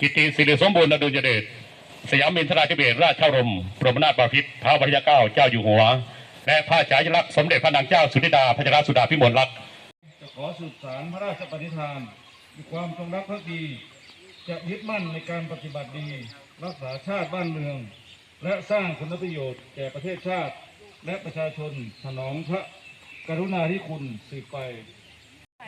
กิติสิริสมบูรณ์อดุลยเดชสยามินทราธิเบศราชารมบรมนาถบพิตรท้าวพระยาเก้าเจ้าอยู่หัว และพระฉายลักษณ์สมเด็จพระนางเจ้าสุนิดาพระยาสุดาพิมลรัตน์จะขอสืบสารพระราชปณิธานมีความจงรักภักดี จะยึดมั่นในการปฏิบัติดี รักษาชาติบ้านเมือง และสร้างคุณประโยชน์แก่ประเทศชาติ และประชาชนถนอมพระกรุณาธิคุณสืบไป